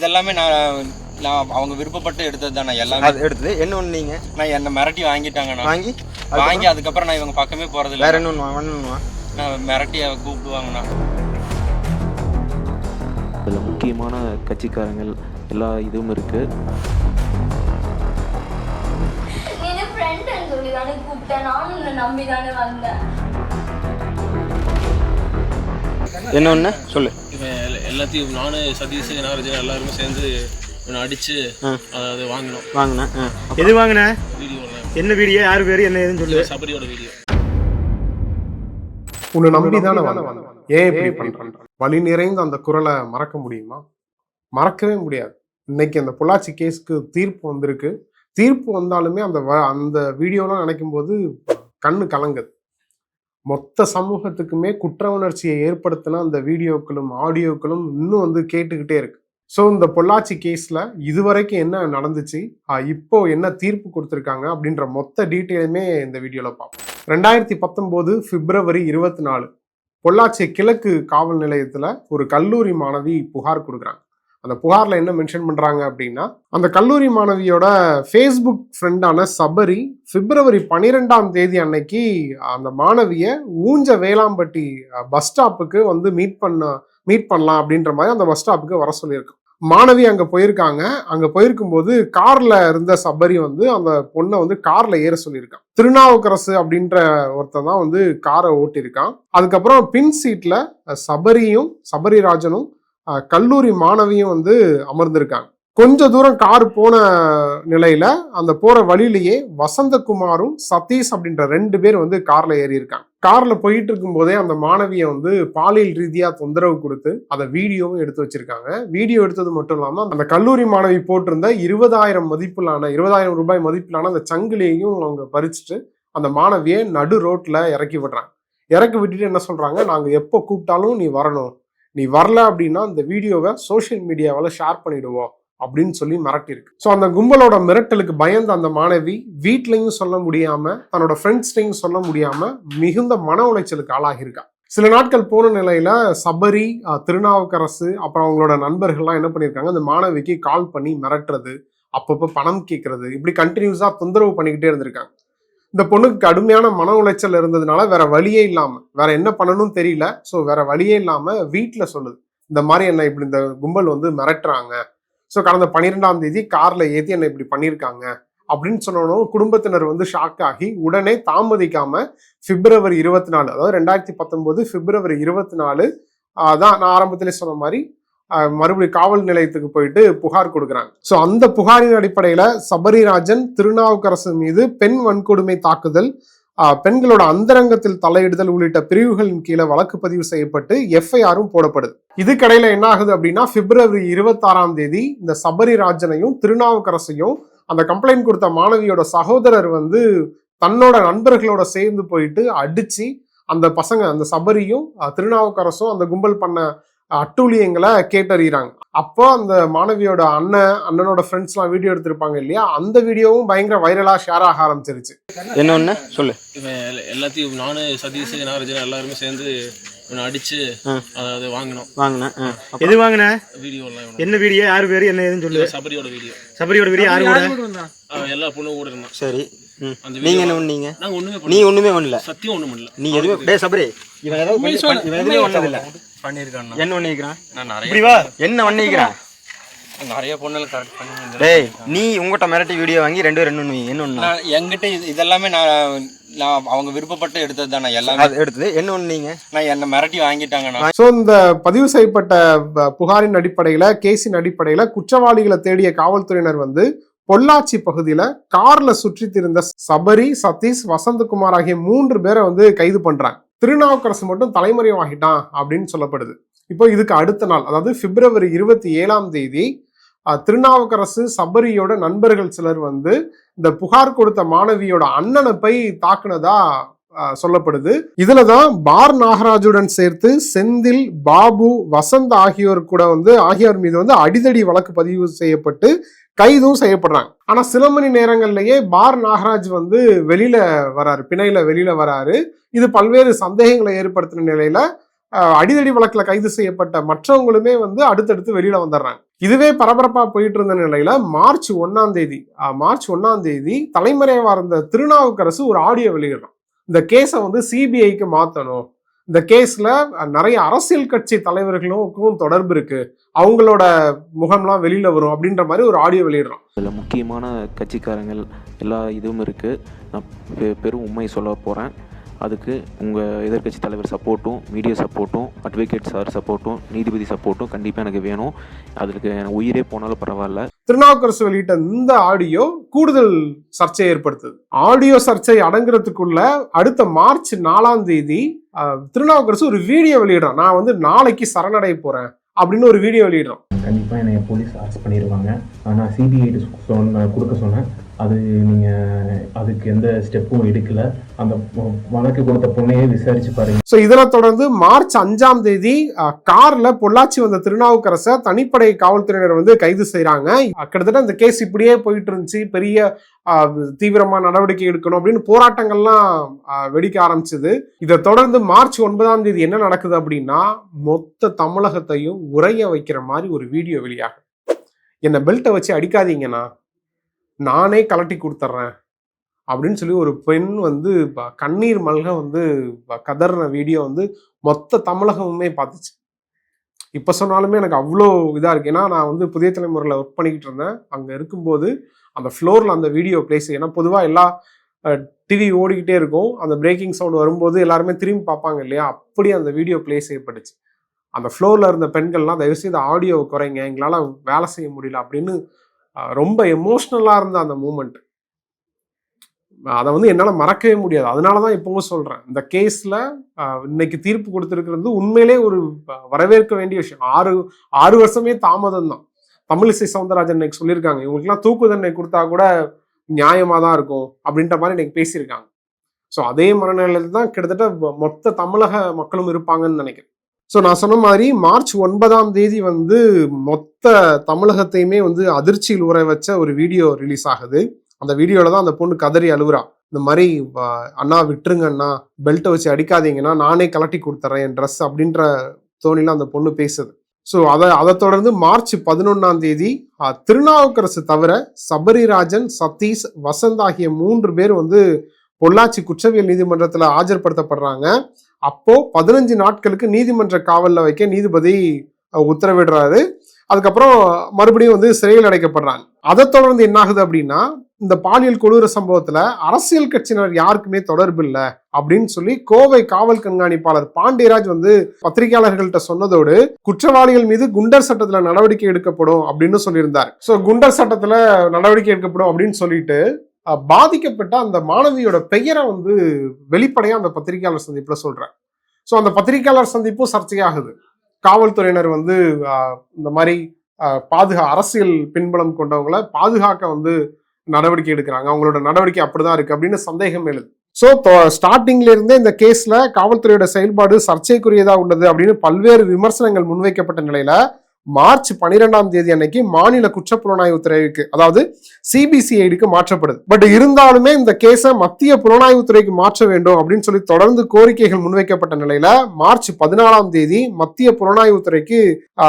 இதெல்லாமே நான் நான் அவங்க விருப்பப்பட்டு எடுத்தது தான் நான் எல்லாமே. அது எடுத்தது. என்ன ஒன்று நீங்கள் நான் என்னை மிரட்டி வாங்கிட்டாங்க நான். வாங்கி? வாங்கி அதுக்கப்புறம் நான் இவங்க பக்கமே போறது இல்ல. வேற என்ன ஒன்று ஒன்றுவா நான் மிரட்டி அவ கூப்பிடுவாங்கண்ணா இதில் முக்கியமான கட்சிக்காரங்கள் எல்லா இதுவும் இருக்குது நீ ஃப்ரெண்டுன்னு சொல்லி தானே கூப்பிட்டேன். நானும் உன்னை நம்பி தானே வந்தேன். என்ன ஒன்று சொல்லு. எல்லாத்தையும் நானு சதீஷ் நாகராஜன் எல்லாருமே சேர்ந்து இவனை அடிச்சு அதாவது வாங்கினோம். வாங்கினேன் எது வாங்கின? வீடியோவில் என்ன வீடியோ? யார் பேர்? என்ன ஏதுன்னு சொல்லு. சபரியோட வீடியோ. உன்னை நம்பி தானே வந்தேன். ஏன் இப்படி பண்றேன்? வலி நிறைந்த அந்த குரலை மறக்க முடியுமா? மறக்கவே முடியாது. இன்னைக்கு அந்த பொள்ளாச்சி கேஸ்க்கு தீர்ப்பு வந்திருக்கு. தீர்ப்பு வந்தாலுமே அந்த வ- அந்த வீடியோலாம் நினைக்கும் போது கண்ணு கலங்குது. மொத்த சமூகத்துக்குமே குற்ற உணர்ச்சியை ஏற்படுத்தின அந்த வீடியோக்களும் ஆடியோக்களும் இன்னும் வந்து கேட்டுக்கிட்டே இருக்கு. ஸோ இந்த பொள்ளாச்சி கேஸில் இதுவரைக்கும் என்ன நடந்துச்சு? இப்போ என்ன தீர்ப்பு கொடுத்துருக்காங்க? அப்படின்ற மொத்த டீட்டெயிலுமே இந்த வீடியோவில் பார்ப்போம். ரெண்டாயிரத்தி பத்தொம்போது பிப்ரவரி இருபத்தி நாலு பொள்ளாச்சி கிழக்கு காவல் நிலையத்தில் ஒரு கல்லூரி மாணவி புகார் கொடுக்குறாங்க. அந்த புகாரில் என்ன மென்ஷன் பண்ணுறாங்க அப்படின்னா அந்த கல்லூரி மாணவியோட ஃபேஸ்புக் ஃப்ரெண்டான சபரி பிப்ரவரி பன்னிரெண்டாம் தேதி அன்னைக்கு அந்த மாணவியை ஊஞ்ச வேளாம்பட்டி பஸ் ஸ்டாப்புக்கு வந்து மீட் பண்ண மீட் பண்ணலாம் அப்படின்ற மாதிரி அந்த பஸ் ஸ்டாப்புக்கு வர சொல்லியிருக்கோம் மாணவி அங்க போயிருக்காங்க. அங்க போயிருக்கும்போது கார்ல இருந்த சபரி வந்து அந்த பொண்ணை வந்து கார்ல ஏற சொல்லியிருக்கான். திருநாவுக்கரசு அப்படின்ற ஒருத்தன் தான் வந்து காரை ஓட்டியிருக்கான். அதுக்கப்புறம் பின் சீட்ல சபரியும் சபரிராஜனும் கல்லூரி மாணவியும் வந்து அமர்ந்திருக்காங்க. கொஞ்ச தூரம் கார் போன நிலையில அந்த போற வழியிலேயே வசந்தகுமாரும் சதீஷ் அப்படின்ற ரெண்டு பேர் வந்து கார்ல ஏறி இருக்காங்க கார்ல போயிட்டு இருக்கும் போதே அந்த மாணவியை வந்து பாலியல் ரீதியா தொந்தரவு கொடுத்து அதை வீடியோவும் எடுத்து வச்சிருக்காங்க. வீடியோ எடுத்தது மட்டும் இல்லாம அந்த கல்லூரி மாணவி போட்டிருந்த இருபதாயிரம் மதிப்பிலான இருபதாயிரம் ரூபாய் மதிப்பிலான அந்த சங்கிலியையும் அவங்க பறிச்சுட்டு அந்த மாணவியை நடு ரோட்ல இறக்கி விடுறாங்க. இறக்கி விட்டுட்டு என்ன சொல்றாங்க? நாங்க எப்போ கூப்பிட்டாலும் நீ வரணும். நீ வரல அப்படின்னா இந்த வீடியோவை சோஷியல் மீடியாவில் ஷேர் பண்ணிடுவோம் அப்படின்னு சொல்லி மிரட்டியிருக்கு. ஸோ அந்த கும்பலோட மிரட்டலுக்கு பயந்த அந்த மாணவி வீட்லையும் சொல்ல முடியாம தன்னோட ஃப்ரெண்ட்ஸ்டையும் சொல்ல முடியாம மிகுந்த மன உளைச்சலுக்கு ஆளாகியிருக்கா. சில நாட்கள் போன நிலையில சபரி திருநாவுக்கரசு அப்புறம் அவங்களோட நண்பர்கள்லாம் என்ன பண்ணியிருக்காங்க அந்த மாணவிக்கு கால் பண்ணி மிரட்டுறது அப்பப்போ பணம் கேட்கறது இப்படி கண்டினியூஸா தொந்தரவு பண்ணிக்கிட்டே இருந்திருக்காங்க. இந்த பொண்ணுக்கு கடுமையான மன உளைச்சல் இருந்ததுனால வேற வழியே இல்லாம வேற என்ன பண்ணணும் தெரியல. ஸோ வேற வழியே இல்லாம வீட்டுல சொல்லுது. இந்த மாதிரி என்ன இப்படி இந்த கும்பல் வந்து மிரட்டுறாங்க. ஸோ கடந்த பன்னிரெண்டாம் தேதி கார்ல ஏத்தி என்ன இப்படி பண்ணியிருக்காங்க அப்படின்னு சொன்னோம் குடும்பத்தினர் வந்து ஷாக் ஆகி உடனே தாமதிக்காம பிப்ரவரி இருபத்தி நாலு அதாவது ரெண்டாயிரத்தி பத்தொன்பது பிப்ரவரி இருபத்தி நாலு அதான் நான் ஆரம்பத்திலே சொன்ன மாதிரி மறுபடியும் காவல் நிலையத்துக்கு போயிட்டு புகார் கொடுக்குறாங்க. ஸோ அந்த புகாரின் அடிப்படையில் சபரிராஜன் திருநாவுக்கரசு மீது பெண் வன்கொடுமை தாக்குதல் பெண்களோட அந்தரங்கத்தில் தலையிடுதல் உள்ளிட்ட பிரிவுகளின் கீழே வழக்கு பதிவு செய்யப்பட்டு எஃப்ஐஆரும் போடப்படுது. இதுக்கடையில என்ன ஆகுது அப்படின்னா பிப்ரவரி இருபத்தாறாம் தேதி இந்த சபரிராஜனையும் திருநாவுக்கரசையும் அந்த கம்ப்ளைண்ட் கொடுத்த மாணவியோட சகோதரர் வந்து தன்னோட நண்பர்களோட சேர்ந்து போயிட்டு அடிச்சு அந்த பசங்க அந்த சபரியும் திருநாவுக்கரசும் அந்த கும்பல் பண்ண அட்டூழியங்களை கேட்டறிகிறாங்க. அப்போ அந்த மாணவியோட அண்ணன் அண்ணனோட ஃப்ரெண்ட்ஸ்லாம் வீடியோ எடுத்திருப்பாங்க இல்லையா? அந்த வீடியோவும் பயங்கர வைரலா ஷேர் ஆக ஆரம்பிச்சிருச்சு. என்ன சொல்லு. எல்லாத்தையும் நானு சதீஷ் நாகராஜன் எல்லாருமே சேர்ந்து அடிச்சு அதாவது வாங்கினோம். வாங்கினேன். எது வாங்கின? வீடியோலாம் இவனை என்ன வீடியோ? யார் பேர்? என்ன ஏதுன்னு சொல்லு. சபரியோட வீடியோ. சபரியோட வீடியோ யார் கூட? எல்லா பொண்ணும் கூட இருந்தான். சரி. நீங்க என்ன பண்ணீங்க? நாங்க ஒண்ணுமே நீ ஒண்ணுமே பண்ணல. சத்தியம் ஒண்ணும் பண்ணல. நீ எதுவுமே டே சபரி இவன் ஏதாவது பண்ணி- பண்ணி- இவன் எதுவுமே பண்ணதில்ல. என்ன பண்ணிக்கிறான் நான் நிறைய என்ன பண்ணிக்கிறான் நிறைய பொண்ணுல கரெக்ட் பண்ணி டேய் நீ உங்ககிட்ட மிரட்டி வீடியோ வாங்கி ரெண்டு ரெண்டு ஒன்று என்ன ஒன்று இது இதெல்லாமே நான் நான் அவங்க விருப்பப்பட்டு எடுத்தது தான் எல்லாமே. அது எடுத்தது. என்ன ஒன்று நான் என்னை மிரட்டி வாங்கிட்டாங்கண்ணா. ஸோ இந்த பதிவு செய்யப்பட்ட புகாரின் அடிப்படையில கேஸின் அடிப்படையில குற்றவாளிகளை தேடிய காவல்துறையினர் வந்து பொள்ளாச்சி பகுதியில கார்ல சுற்றித் திரிந்த சபரி சதீஷ் வசந்தகுமார் ஆகிய மூன்று பேரை வந்து கைது பண்றாங்க. திருநாவுக்கரசு மட்டும் தலைமறைவாகிட்டான் அப்படின்னு சொல்லப்படுது. இப்போ இதுக்கு அடுத்த நாள் அதாவது பிப்ரவரி இருபத்தி ஏழாம் தேதி திருநாவுக்கரசு சபரியோட நண்பர்கள் சிலர் வந்து இந்த புகார் கொடுத்த மாணவியோட அண்ணனை போய் தாக்குனதா அஹ், சொல்லப்படுது. இதுலதான் பார் நாகராஜுடன் சேர்த்து செந்தில் பாபு வசந்த் ஆகியோர் கூட வந்து ஆகியோர் மீது வந்து அடிதடி வழக்கு பதிவு செய்யப்பட்டு கைதும் செய்யப்படுறாங்க. ஆனா சில மணி நேரங்கள்லயே பார் நாகராஜ் வந்து வெளியில வராரு பிணையில வெளியில வராரு. இது பல்வேறு சந்தேகங்களை ஏற்படுத்தின நிலையில அடிதடி வழக்குல கைது செய்யப்பட்ட மற்றவங்களுமே வந்து அடுத்தடுத்து வெளியில வந்துடுறாங்க இதுவே பரபரப்பா போயிட்டு இருந்த நிலையில மார்ச் ஒன்னாம் தேதி மார்ச் ஒன்னாம் தேதி தலைமறைவா இருந்த திருநாவுக்கரசு ஒரு ஆடியோ வெளியிடுறான். இந்த கேஸை வந்து சிபிஐக்கு மாத்தணும். இந்த கேஸ்ல நிறைய அரசியல் கட்சி தலைவர்களுக்கும் தொடர்பு இருக்கு. அவங்களோட முகம்லாம் வெளியில வரும் அப்படின்ற மாதிரி ஒரு ஆடியோ வெளியிடுறான். அதில் முக்கியமான கட்சிக்காரங்கள் எல்லா இதுவும் இருக்குது நான் பெரும் உண்மை சொல்ல போகிறேன் அதுக்கு உங்கள் எதிர்க்கட்சி தலைவர் சப்போர்ட்டும் மீடியா சப்போர்ட்டும் அட்வொகேட் சார் சப்போர்ட்டும் நீதிபதி சப்போர்ட்டும் கண்டிப்பாக எனக்கு வேணும். அதுக்கு எனக்கு உயிரே போனாலும் பரவாயில்ல. திருநாவுக்கரசு வெளியிட்ட இந்த ஆடியோ கூடுதல் சர்ச்சையை ஏற்படுத்துது. ஆடியோ சர்ச்சை அடங்குறதுக்குள்ள அடுத்த மார்ச் நாலாம் தேதி திருநாவுக்கரசு ஒரு வீடியோ வெளியிடுறான். நான் வந்து நாளைக்கு சரணடைய போறேன். அப்படின்னு ஒரு வீடியோ வெளியிடுறோம். கண்டிப்பாக என்னை போலீஸ் அரெஸ்ட் பண்ணிடுவாங்க ஆனால் சிபிஐ சொன்ன கொடுக்க சொன்னேன் அது நீங்கள் அதுக்கு எந்த ஸ்டெப்பும் எடுக்கல. அந்த வழக்கு கொடுத்த பொண்ணையே விசாரிச்சு பாருங்க. ஸோ இதனைத் தொடர்ந்து மார்ச் அஞ்சாம் தேதி காரில் கார்ல பொள்ளாச்சி வந்த திருநாவுக்கரசை தனிப்படை காவல்துறையினர் வந்து கைது செய்கிறாங்க கிட்டத்தட்ட இந்த கேஸ் இப்படியே போயிட்டு இருந்துச்சு பெரிய தீவிரமாக தீவிரமா நடவடிக்கை எடுக்கணும் அப்படின்னு போராட்டங்கள்லாம் வெடிக்க ஆரம்பிச்சது. இதை தொடர்ந்து மார்ச் ஒன்பதாம் தேதி என்ன நடக்குது அப்படின்னா மொத்த தமிழகத்தையும் உறைய வைக்கிற மாதிரி ஒரு வீடியோ வெளியாகும் என்னை பெல்ட்டை வச்சு அடிக்காதீங்கண்ணா. நானே கலட்டி கொடுத்துட்றேன் அப்படின்னு சொல்லி ஒரு பெண் வந்து கண்ணீர் மல்க வந்து கதறின வீடியோ வந்து மொத்த தமிழகமுமே பார்த்துச்சு. இப்போ சொன்னாலுமே எனக்கு அவ்வளோ இதாக இருக்கு. ஏன்னா நான் வந்து புதிய தலைமுறையில் ஒர்க் பண்ணிக்கிட்டு இருந்தேன். அங்கே இருக்கும்போது அந்த ஃப்ளோரில் அந்த வீடியோ பிளேஸ் ஏன்னா பொதுவாக எல்லா டிவி ஓடிக்கிட்டே இருக்கும். அந்த பிரேக்கிங் சவுண்ட் வரும்போது எல்லாருமே திரும்பி பார்ப்பாங்க இல்லையா? அப்படி அந்த வீடியோ பிளேஸ் ஏற்பட்டுச்சு. அந்த ஃப்ளோரில் இருந்த பெண்கள்லாம் தயவுசெய்து ஆடியோவை குறைங்க. எங்களால் வேலை செய்ய முடியல அப்படின்னு ரொம்ப எமோஷ்னலாக இருந்த அந்த மூமெண்ட் அதை வந்து என்னால் மறக்கவே முடியாது. அதனால தான் இப்போவும் சொல்கிறேன் இந்த கேஸில் இன்னைக்கு தீர்ப்பு கொடுத்துருக்கிறது உண்மையிலே ஒரு வரவேற்க வேண்டிய விஷயம். ஆறு ஆறு வருஷமே தாமதம் தான். தமிழிசை சவுந்தரராஜன் இன்னைக்கு சொல்லியிருக்காங்க. இவங்களுக்குலாம் தூக்கு தண்டனை கொடுத்தா கூட நியாயமாக தான் இருக்கும் அப்படின்ற மாதிரி இன்னைக்கு பேசியிருக்காங்க. ஸோ அதே மனநிலையில் தான் கிட்டத்தட்ட மொத்த தமிழக மக்களும் இருப்பாங்கன்னு நினைக்கிறேன். ஸோ நான் சொன்ன மாதிரி மார்ச் ஒன்பதாம் தேதி வந்து மொத்த தமிழகத்தையுமே வந்து அதிர்ச்சியில் உற வச்ச ஒரு வீடியோ ரிலீஸ் ஆகுது. அந்த வீடியோவில் தான் அந்த பொண்ணு கதறி அழுகுறா. இந்த மாதிரி அண்ணா விட்டுருங்க அண்ணா. பெல்ட்டை வச்சு அடிக்காதீங்கன்னா நானே கலட்டி கொடுத்துறேன். என் ட்ரெஸ் அப்படின்ற தோணியில் அந்த பொண்ணு பேசுது. ஸோ அதை அதை தொடர்ந்து மார்ச் பதினொன்றாம் தேதி திருநாவுக்கரசு தவிர சபரிராஜன் சதீஷ் வசந்த் ஆகிய மூன்று பேர் வந்து பொள்ளாச்சி குற்றவியல் நீதிமன்றத்தில் ஆஜர்படுத்தப்படுறாங்க. அப்போ பதினஞ்சு நாட்களுக்கு நீதிமன்ற காவலில் வைக்க நீதிபதி உத்தரவிடுறாரு. அதுக்கப்புறம் மறுபடியும் வந்து சிறையில் அடைக்கப்படுறாங்க. அதை தொடர்ந்து என்ன ஆகுது அப்படின்னா இந்த பாலியல் கொடூர சம்பவத்துல அரசியல் கட்சியினர் யாருக்குமே தொடர்பு இல்லை அப்படின்னு சொல்லி கோவை காவல் கண்காணிப்பாளர் பாண்டியராஜ் வந்து பத்திரிகையாளர்கள்ட்ட சொன்னதோடு குற்றவாளிகள் மீது குண்டர் சட்டத்துல நடவடிக்கை எடுக்கப்படும் அப்படின்னு சொல்லியிருந்தார். சோ குண்டர் சட்டத்துல நடவடிக்கை எடுக்கப்படும் அப்படின்னு சொல்லிட்டு பாதிக்கப்பட்ட அந்த மாணவியோட பெயரை வந்து வெளிப்படையா அந்த பத்திரிகையாளர் சந்திப்புல சொல்றார். ஸோ அந்த பத்திரிகையாளர் சந்திப்பும் சர்ச்சையாகுது. காவல்துறையினர் வந்து இந்த மாதிரி பாதுகா அரசியல் பின்புலம் கொண்டவங்களை பாதுகாக்க வந்து நடவடிக்கை எடுக்கிறாங்க. அவங்களோட நடவடிக்கை அப்படிதான் இருக்கு அப்படின்னு சந்தேகம் எழுது. ஸோ ஸ்டார்டிங்ல இருந்தே இந்த கேஸ்ல காவல்துறையோட செயல்பாடு சர்ச்சைக்குரியதா உள்ளது அப்படின்னு பல்வேறு விமர்சனங்கள் முன்வைக்கப்பட்ட நிலையில மார்ச் பனிரெண்டாம் தேதி அன்னைக்கு மாநில குற்றப்புலனாய்வு துறைக்கு அதாவது சிபிசிஐடிக்கு மாற்றப்படுது. பட் இருந்தாலுமே இந்த கேஸை மத்திய புலனாய்வு துறைக்கு மாற்ற வேண்டும் அப்படின்னு சொல்லி தொடர்ந்து கோரிக்கைகள் முன்வைக்கப்பட்ட நிலையில மார்ச் பதினாலாம் தேதி மத்திய புலனாய்வு துறைக்கு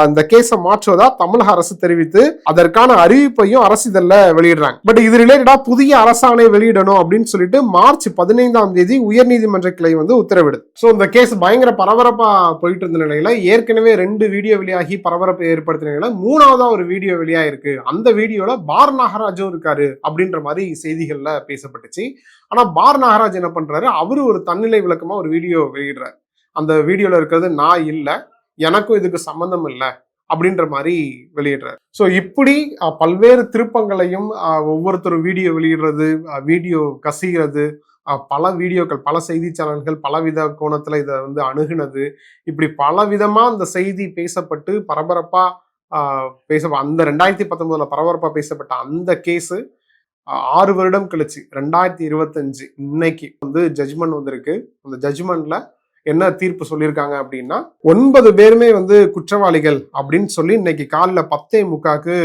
இந்த கேஸை மாற்றுவதா தமிழக அரசு தெரிவித்து அதற்கான அறிவிப்பையும் அரசு இதழில் வெளியிடுறாங்க. பட் இது ரிலேட்டடா புதிய அரசாணை வெளியிடணும் அப்படின்னு சொல்லிட்டு மார்ச் பதினைந்தாம் தேதி உயர்நீதிமன்ற கிளை வந்து உத்தரவிடுது. ஸோ இந்த கேஸ் பயங்கர பரபரப்பா போயிட்டு இருந்த நிலையில ஏற்கனவே ரெண்டு வீடியோ வெளியாகி பரபரப்பு ஏற்படுத்தினீங்கன்னா மூணாவதா ஒரு வீடியோ வெளியாயிருக்கு. அந்த வீடியோல பார் நாகராஜும் இருக்காரு அப்படின்ற மாதிரி செய்திகள்ல பேசப்பட்டுச்சு. ஆனா பார் நாகராஜ் என்ன பண்றாரு? அவரு ஒரு தன்னிலை விளக்கமா ஒரு வீடியோ வெளியிடுறாரு. அந்த வீடியோல இருக்கிறது நான் இல்லை எனக்கும் இதுக்கு சம்பந்தம் இல்லை அப்படின்ற மாதிரி வெளியிடுறாரு. ஸோ இப்படி பல்வேறு திருப்பங்களையும் அஹ், ஒவ்வொருத்தரும் வீடியோ வெளியிடுறது வீடியோ கசிகிறது பல வீடியோக்கள் பல செய்தி சேனல்கள் பலவித கோணத்துல இதை வந்து அணுகுனது. இப்படி பல விதமாக அந்த செய்தி பேசப்பட்டு பரபரப்பா பேச அந்த ரெண்டாயிரத்தி பத்தொன்பதுல பரபரப்பா பேசப்பட்ட அந்த கேஸு ஆறு வருடம் கழிச்சு ரெண்டாயிரத்தி இருபத்தஞ்சு இன்னைக்கு வந்து ஜட்ஜ்மெண்ட் வந்திருக்கு. அந்த ஜட்ஜ்மெண்ட்ல என்ன தீர்ப்பு சொல்லியிருக்காங்க அப்படின்னா ஒன்பது பேருமே வந்து குற்றவாளிகள் அப்படின்னு சொல்லி இன்னைக்கு காலைல பத்தே முக்காக்கு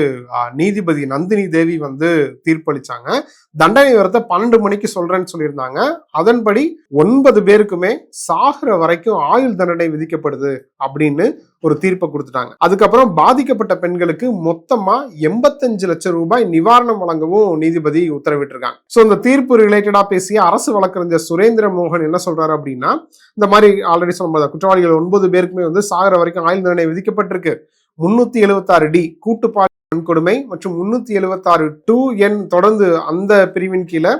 நீதிபதி நந்தினி தேவி வந்து தீர்ப்பளிச்சாங்க. தண்டனை விவரத்தை பன்னெண்டு மணிக்கு சொல்றேன்னு சொல்லியிருந்தாங்க. அதன்படி ஒன்பது பேருக்குமே சாகிற வரைக்கும் ஆயுள் தண்டனை விதிக்கப்படுது அப்படின்னு ஒரு தீர்ப்பை கொடுத்துட்டாங்க. அதுக்கப்புறம் பாதிக்கப்பட்ட பெண்களுக்கு மொத்தமா எண்பத்தஞ்சு லட்சம் ரூபாய் நிவாரணம் வழங்கவும் நீதிபதி உத்தரவிட்டிருக்காங்க. சோ இந்த தீர்ப்பு ரிலேட்டடா பேசிய அரசு வழக்கறிஞர் சுரேந்திர மோகன் என்ன சொல்றாரு அப்படின்னா இந்த மாதிரி ஆல்ரெடி சொன்ன குற்றவாளிகள் ஒன்பது பேருக்குமே வந்து சாகர வரைக்கும் ஆயுள் தண்டனை விதிக்கப்பட்டிருக்கு. முன்னூத்தி எழுபத்தாறு டி கூட்டு வன்கொடுமை மற்றும் முன்னூத்தி எழுபத்தாறு டூ என் தொடர்ந்து அந்த பிரிவின் கீழே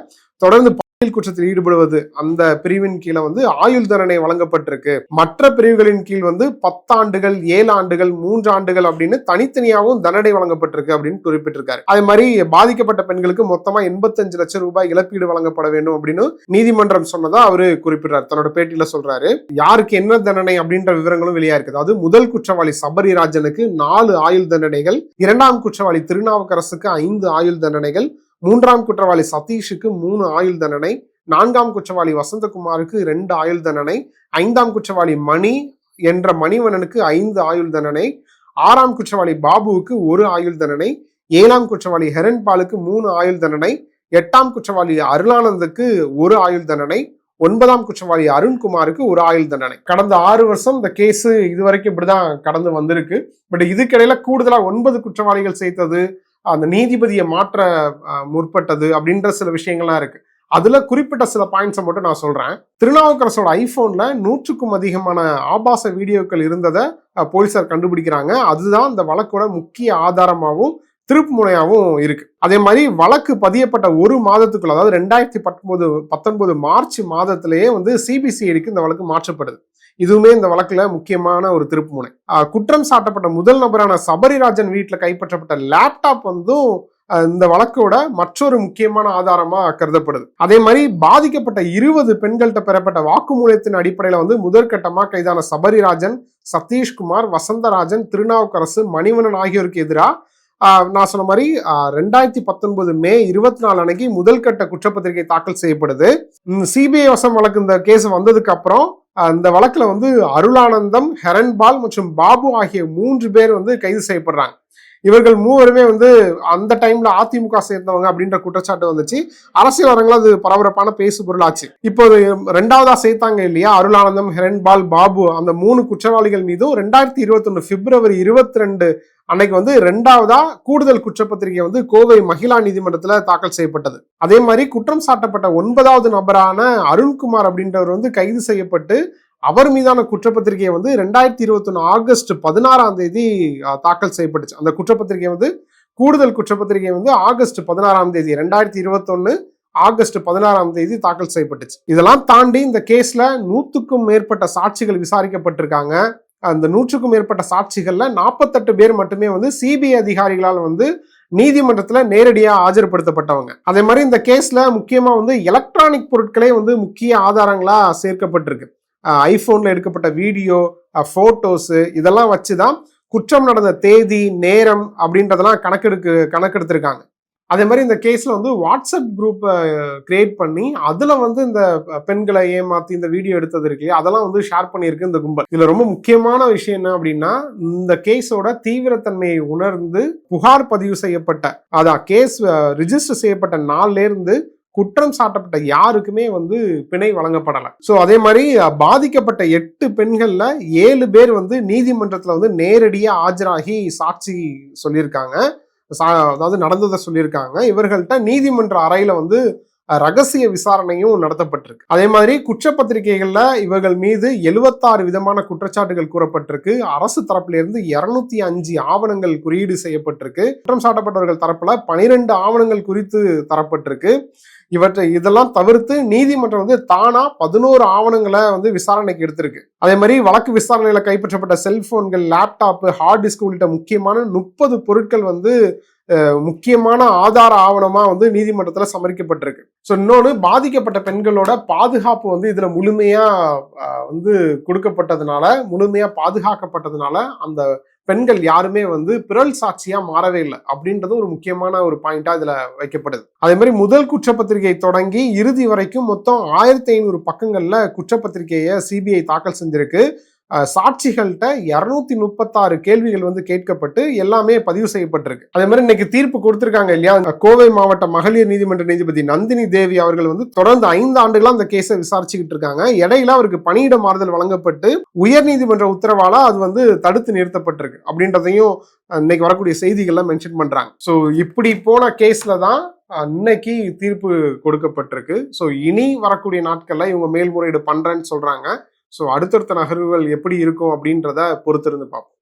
தொடர்ந்து பாலியல் குற்றத்தில் ஈடுபடுவது அந்த பிரிவின் கீழே வந்து ஆயுள் தண்டனை வழங்கப்பட்டிருக்கு. மற்ற பிரிவுகளின் கீழ் வந்து பத்தாண்டுகள் ஏழு ஆண்டுகள் மூன்று ஆண்டுகள் அப்படின்னு தனித்தனியாகவும் தண்டனை வழங்கப்பட்டிருக்கு அப்படின்னு குறிப்பிட்டிருக்காரு. அதே மாதிரி பாதிக்கப்பட்ட பெண்களுக்கு மொத்தமா எண்பத்தஞ்சு லட்சம் ரூபாய் இழப்பீடு வழங்கப்பட வேண்டும் அப்படின்னு நீதிமன்றம் சொன்னதா அவரு குறிப்பிடுறாரு. தன்னோட பேட்டியில சொல்றாரு. யாருக்கு என்ன தண்டனை அப்படின்ற விவரங்களும் வெளியா இருக்குது. அதாவது முதல் குற்றவாளி சபரிராஜனுக்கு நாலு ஆயுள் தண்டனைகள் இரண்டாம் குற்றவாளி திருநாவுக்கரசுக்கு ஐந்து ஆயுள் தண்டனைகள் மூன்றாம் குற்றவாளி சதீஷுக்கு மூணு ஆயுள் தண்டனை நான்காம் குற்றவாளி வசந்தகுமாருக்கு ரெண்டு ஆயுள் தண்டனை ஐந்தாம் குற்றவாளி மணி என்ற மணிவண்ணனுக்கு ஐந்து ஆயுள் தண்டனை ஆறாம் குற்றவாளி பாபுவுக்கு ஒரு ஆயுள் தண்டனை ஏழாம் குற்றவாளி ஹெரன்பாலுக்கு மூணு ஆயுள் தண்டனை எட்டாம் குற்றவாளி அருளானந்துக்கு ஒரு ஆயுள் தண்டனை ஒன்பதாம் குற்றவாளி அருண்குமாருக்கு ஒரு ஆயுள் தண்டனை. கடந்த ஆறு வருஷம் இந்த கேஸ் இது வரைக்கும் இப்படிதான் கடந்து வந்திருக்கு. பட் இதுக்கிடையில கூடுதலா ஒன்பது குற்றவாளிகள் சேர்த்தது அந்த நீதிபதியை மாற்ற முற்பட்டது அப்படின்ற சில விஷயங்கள்லாம் இருக்கு. அதுல குறிப்பிட்ட சில பாயிண்ட்ஸை மட்டும் நான் சொல்றேன். திருநாவுக்கரசோட ஐபோன்ல நூற்றுக்கும் அதிகமான ஆபாச வீடியோக்கள் இருந்ததை போலீசார் கண்டுபிடிக்கிறாங்க. அதுதான் இந்த வழக்கோட முக்கிய ஆதாரமாகவும் திருப்பு முனையாகவும் இருக்கு. அதே மாதிரி வழக்கு பதியப்பட்ட ஒரு மாதத்துக்குள்ள அதாவது ரெண்டாயிரத்தி பத்தொன்பது பத்தொன்பது மார்ச் மாதத்திலேயே வந்து சிபிசிஐடிக்கு இந்த வழக்கு மாற்றப்படுது. இதுவுமே இந்த வழக்குல முக்கியமான ஒரு திருப்புமுனை குற்றம் சாட்டப்பட்ட முதல் நபரான சபரிராஜன் வீட்டில் கைப்பற்றப்பட்ட லேப்டாப் வந்தும் இந்த வழக்கோட மற்றொரு முக்கியமான ஆதாரமா கருதப்படுது. அதே மாதிரி பாதிக்கப்பட்ட இருபது பெண்கள்கிட்ட பெறப்பட்ட வாக்குமூலத்தின் அடிப்படையில வந்து முதற்கட்டமா கைதான சபரிராஜன் சதீஷ்குமார் வசந்தராஜன் திருநாவுக்கரசு மணிவண்ணன் ஆகியோருக்கு எதிராக நான் சொன்ன மாதிரி ஆஹ் ரெண்டாயிரத்தி பத்தொன்பது மே இருபத்தி நாலு அன்னைக்கு முதல் கட்ட குற்றப்பத்திரிகை தாக்கல் செய்யப்படுது. சிபிஐ வசம் வழக்கு இந்த கேஸ் வந்ததுக்கு அப்புறம் ஆஹ் இந்த வழக்குல வந்து அருளானந்தம் ஹெரன்பால் மற்றும் பாபு ஆகிய மூன்று பேர் வந்து கைது செய்யப்படுறாங்க. இவர்கள் மூவருமே வந்து அந்த டைம்ல அதிமுக சேர்ந்தவங்க அப்படின்ற குற்றச்சாட்டு வந்துச்சு. அரசியல் அரங்கில் அது பரபரப்பான பேசு பொருளாச்சு. இப்போ ரெண்டாவதா சேர்த்தாங்க இல்லையா? அருளானந்தம் ஹெரன்பால் பாபு அந்த மூணு குற்றவாளிகள் மீதும் ரெண்டாயிரத்தி இருபத்தி ஒன்று பிப்ரவரி இருபத்தி ரெண்டு அன்னைக்கு வந்து ரெண்டாவதா கூடுதல் குற்றப்பத்திரிகை வந்து கோவை மகிழா நீதிமன்றத்தில் தாக்கல் செய்யப்பட்டது. அதே மாதிரி குற்றம் சாட்டப்பட்ட ஒன்பதாவது நபரான அருண்குமார் அப்படின்றவர் வந்து கைது செய்யப்பட்டு அவர் மீதான குற்றப்பத்திரிகை வந்து ரெண்டாயிரத்தி இருபத்தி ஒன்று ஆகஸ்ட் பதினாறாம் தேதி தாக்கல் செய்யப்பட்டுச்சு. அந்த குற்றப்பத்திரிகை வந்து கூடுதல் குற்றப்பத்திரிகை வந்து ஆகஸ்ட் பதினாறாம் தேதி ரெண்டாயிரத்தி இருபத்தொன்னு ஆகஸ்ட் பதினாறாம் தேதி தாக்கல் செய்யப்பட்டுச்சு. இதெல்லாம் தாண்டி இந்த கேஸ்ல நூற்றுக்கும் மேற்பட்ட சாட்சிகள் விசாரிக்கப்பட்டிருக்காங்க. அந்த நூற்றுக்கும் மேற்பட்ட சாட்சிகள்ல நாற்பத்தெட்டு பேர் மட்டுமே வந்து சிபிஐ அதிகாரிகளால் வந்து நீதிமன்றத்துல நேரடியா ஆஜர்படுத்தப்பட்டவங்க. அதே மாதிரி இந்த கேஸ்ல முக்கியமா வந்து எலக்ட்ரானிக் பொருட்களே வந்து முக்கிய ஆதாரங்களா சேர்க்கப்பட்டிருக்கு. ஐஃபோனில் எடுக்கப்பட்ட வீடியோ ஃபோட்டோஸு இதெல்லாம் வச்சு தான் குற்றம் நடந்த தேதி நேரம் அப்படின்றதெல்லாம் கணக்கெடுக்கு கணக்கெடுத்திருக்காங்க. அதே மாதிரி இந்த கேஸில் வந்து வாட்ஸ்அப் குரூப்பை கிரியேட் பண்ணி அதில் வந்து இந்த பெண்களை ஏமாற்றி இந்த வீடியோ எடுத்தது இருக்கு அதெல்லாம் வந்து ஷேர் பண்ணியிருக்கு இந்த கும்பல். இதில் ரொம்ப முக்கியமான விஷயம் என்ன அப்படின்னா இந்த கேஸோட தீவிரத்தன்மையை உணர்ந்து புகார் பதிவு செய்யப்பட்ட அதான் கேஸ் ரிஜிஸ்டர் செய்யப்பட்ட நாள்லேருந்து குற்றம் சாட்டப்பட்ட யாருக்குமே வந்து பிணை வழங்கப்படலை. ஸோ அதே மாதிரி பாதிக்கப்பட்ட எட்டு பெண்கள்ல ஏழு பேர் வந்து நீதிமன்றத்தில் வந்து நேரடியாக ஆஜராகி சாட்சி சொல்லியிருக்காங்க. சா- அதாவது நடந்ததை சொல்லியிருக்காங்க. இவர்கள்ட்ட நீதிமன்ற அறையில வந்து ரகசிய விசாரணையும் நடத்தப்பட்டிருக்கு. அதே மாதிரி குற்றப்பத்திரிகைகள்ல இவர்கள் மீது எழுவத்தாறு விதமான குற்றச்சாட்டுகள் கூறப்பட்டிருக்கு. அரசு தரப்புல இருந்து இருநூத்தி அஞ்சு ஆவணங்கள் குறியீடு செய்யப்பட்டிருக்கு. குற்றம் சாட்டப்பட்டவர்கள் தரப்புல பனிரெண்டு ஆவணங்கள் குறித்து தரப்பட்டிருக்கு. இவற்றை இதெல்லாம் தவிர்த்து நீதிமன்றம் வந்து தானா பதினோரு ஆவணங்களை வந்து விசாரணைக்கு எடுத்திருக்கு. அதே மாதிரி வழக்கு விசாரணையில கைப்பற்றப்பட்ட செல்போன்கள் லேப்டாப் ஹார்ட் டிஸ்க் உள்ளிட்ட முக்கியமான முப்பது பொருட்கள் வந்து முக்கியமான ஆதார ஆவணமா வந்து நீதிமன்றத்துல சமர்க்கப்பட்டிருக்கு. ஸோ இன்னொன்று பாதிக்கப்பட்ட பெண்களோட பாதுகாப்பு வந்து இதுல முழுமையா வந்து கொடுக்கப்பட்டதுனால முழுமையா பாதுகாக்கப்பட்டதுனால அந்த பெண்கள் யாருமே வந்து பிறல் சாட்சியா மாறவே இல்லை அப்படின்றது ஒரு முக்கியமான ஒரு பாயிண்டா இதுல வைக்கப்படுது. அதே மாதிரி முதல் குற்றப்பத்திரிகை தொடங்கி இறுதி வரைக்கும் மொத்தம் ஆயிரத்தி ஐநூறு பக்கங்கள்ல குற்றப்பத்திரிகையை சிபிஐ தாக்கல் செஞ்சிருக்கு. சாட்சிகள்கிட்ட இரநூத்தி முப்பத்தாறு கேள்விகள் வந்து கேட்கப்பட்டு எல்லாமே பதிவு செய்யப்பட்டிருக்கு. அதே மாதிரி இன்னைக்கு தீர்ப்பு கொடுத்திருக்காங்க இல்லையா? கோவை மாவட்ட மகளிர் நீதிமன்ற நீதிபதி நந்தினி தேவி அவர்கள் வந்து தொடர்ந்து ஐந்து ஆண்டுகளா அந்த கேஸை விசாரிச்சுக்கிட்டு இருக்காங்க. இடையில அவருக்கு பணியிட மாறுதல் வழங்கப்பட்டு உயர் நீதிமன்ற உத்தரவால அது வந்து தடுத்து நிறுத்தப்பட்டிருக்கு அப்படின்றதையும் இன்னைக்கு வரக்கூடிய செய்திகள்லாம் மென்ஷன் பண்றாங்க. ஸோ இப்படி போன கேஸ்ல தான் இன்னைக்கு தீர்ப்பு கொடுக்கப்பட்டிருக்கு. ஸோ இனி வரக்கூடிய நாட்கள்ல இவங்க மேல்முறையீடு பண்றேன்னு சொல்றாங்க. ஸோ அடுத்தடுத்த நகர்வுகள் எப்படி இருக்கும் அப்படின்றத பொறுத்திருந்து பார்ப்போம்.